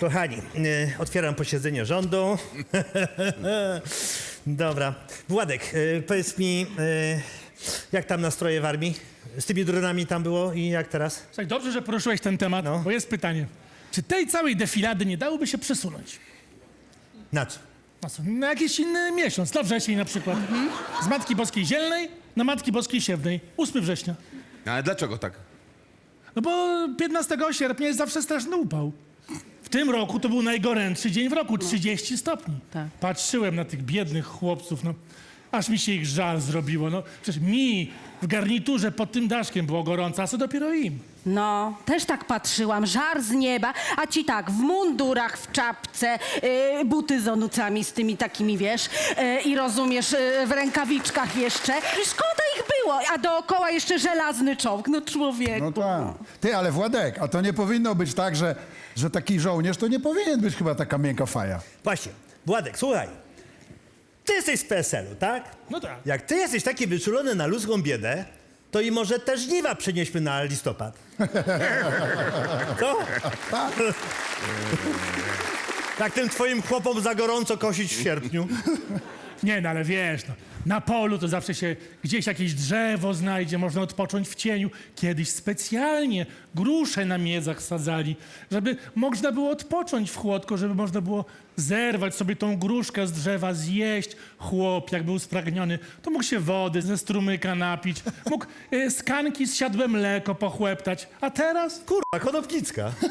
Kochani, y, otwieram posiedzenie rządu. Dobra. Władek, y, powiedz mi, y, jak tam nastroje w armii? Z tymi dronami tam było i jak teraz? Słuchaj, dobrze, że poruszyłeś ten temat, No. bo jest pytanie. Czy tej całej defilady nie dałoby się przesunąć? Na co? Na, co? na jakiś inny miesiąc, na wrzesień na przykład. Z Matki Boskiej Zielnej na Matki Boskiej Siewnej, 8 września. Ale dlaczego tak? No bo 15 sierpnia jest zawsze straszny upał. W tym roku to był najgorętszy dzień w roku, 30 stopni. Tak. Patrzyłem na tych biednych chłopców, no. Aż mi się ich żal zrobiło, no. Przecież mi w garniturze pod tym daszkiem było gorąco, a co dopiero im. No, też tak patrzyłam, żar z nieba, a ci tak, w mundurach, w czapce, yy, buty z onucami z tymi takimi, wiesz, yy, i rozumiesz, yy, w rękawiczkach jeszcze. I szkoda było, a dookoła jeszcze żelazny czołg, no człowiek. No tak. Ty, ale Władek, a to nie powinno być tak, że, że taki żołnierz to nie powinien być chyba taka miękka faja. Właśnie, Władek, słuchaj. Ty jesteś z PSL-u, tak? No tak. Jak ty jesteś taki wyczulony na ludzką biedę, to i może też żniwa przenieśmy na listopad. Co? Tak tym twoim chłopom za gorąco kosić w sierpniu. Nie, no ale wiesz, no, na polu to zawsze się gdzieś jakieś drzewo znajdzie, można odpocząć w cieniu. Kiedyś specjalnie grusze na miedzach sadzali, żeby można było odpocząć w chłodko, żeby można było zerwać sobie tą gruszkę z drzewa, zjeść. Chłop, jak był spragniony, to mógł się wody ze strumyka napić, mógł y, z kanki z mleko pochłeptać. A teraz? Kurwa, konopnicka.